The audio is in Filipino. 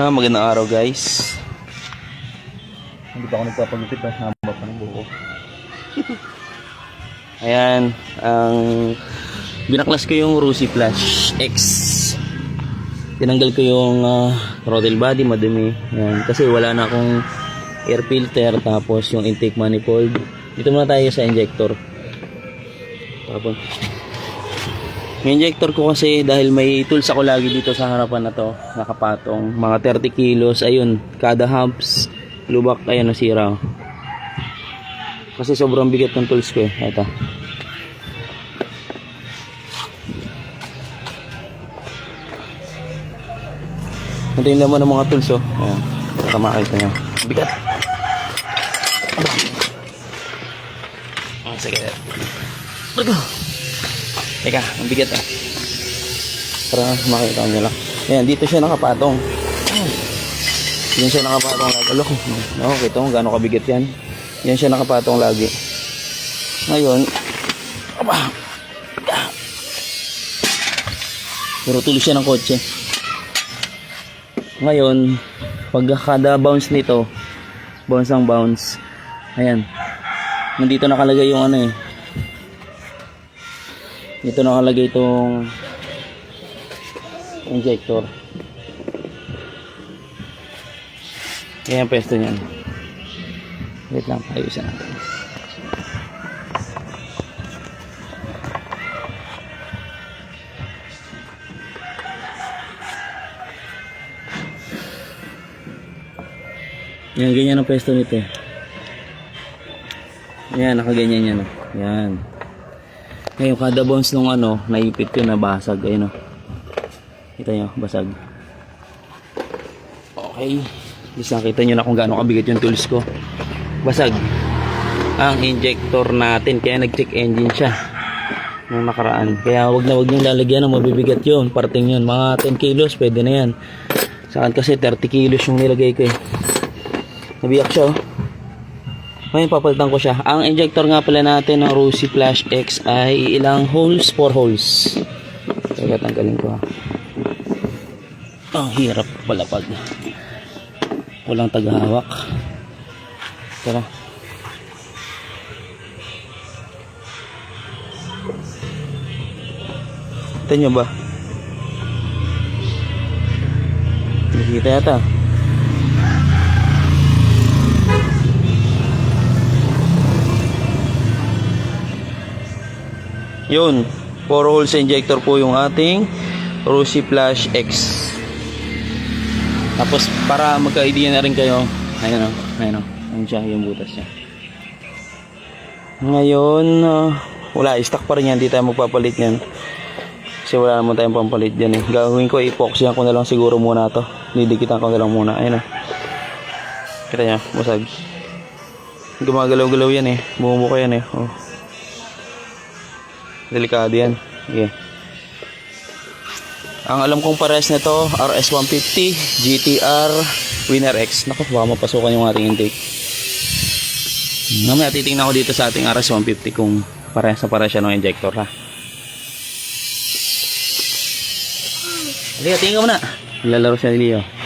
Ha, magandang araw guys. Hindi pa ako nagpapagupit ha, hamba pa ng buko. Ayan, ang binaklas ko yung Rusi Flash X. Tinanggal ko yung ah, throttle body, madumi. Ayan, kasi wala na akong air filter tapos yung intake manifold. Dito muna tayo sa injector. Tapos injector ko kasi dahil may tools ako lagi dito sa harapan na to, nakapatong, mga 30 kilos, ayun, kada humps, lubak, ayun, nasira. Kasi sobrang bigat ng tools ko eh, ito. Ito yung laman ng mga tools oh, ayan, baka makita nyo. Bigat. Oh, sige. Bago. Teka, ang bigat ah. Para makita nyo lang. Ayan, dito siya nakapatong. Yan siya nakapatong lagi. Alok, no, kita mo gaano kabigat yan. Yan siya nakapatong lagi. Ngayon, aba, pero tuloy siya ng kotse. Ngayon, pag bounce nito, bounce ang bounce, ayan, nandito nakalagay yung ano eh, dito nakalagay itong injector. Yan pwesto niyan. Wait lang, ayusin natin. Yan, ganyan ang pwesto nito eh. Yan, nakaganyan yan. Yan. Ngayon, kada bounce nung ano, naipit ko na basag. Ayun o. Kita nyo, basag. Okay. Just nakita nyo na kung gaano kabigat yung tools ko. Basag. Ang injector natin. Kaya nag-check engine siya. Nung nakaraan. Kaya wag na wag nyo lalagyan ng mabibigat yun. Parting yun. Mga 10 kilos, pwede na yan. Sa akin kasi 30 kilos yung nilagay ko eh. Nabiyak siya oh. Ngayon papalitan ko siya. Ang injector nga pala natin ng Rusi Flash X ay ilang holes? 4 holes. Kaya tanggalin ko. Ang hirap palapag. Walang tagahawak. Tara. Kita nyo ba? Nakikita yata. Yun, 4 holes injector po yung ating Rusi Flash X. Tapos para magka-idea na rin kayo, ayun o, ayun o, ayun siya, yung butas niya. Ngayon, ah, wala, stock pa rin yan, di tayo magpapalit yan. Kasi wala naman tayong pampalit dyan eh. Gagawin ko, epoxyan ko na lang siguro muna to. Didikitan ko na lang muna, ayun o. Kita niya, busag. Gumagalaw-galaw yan eh, bumubuka yan eh. Oh. Delikado yan. Okay. Ang alam kong pares nito, RS150, GTR, Winner X. Naku, baka mapasukan yung ating intake. Mamaya titingnan ko dito sa ating RS150 kung pares na pares siya ng injector ha. Halika, tingin ka muna. Lalaro siya ni Leo.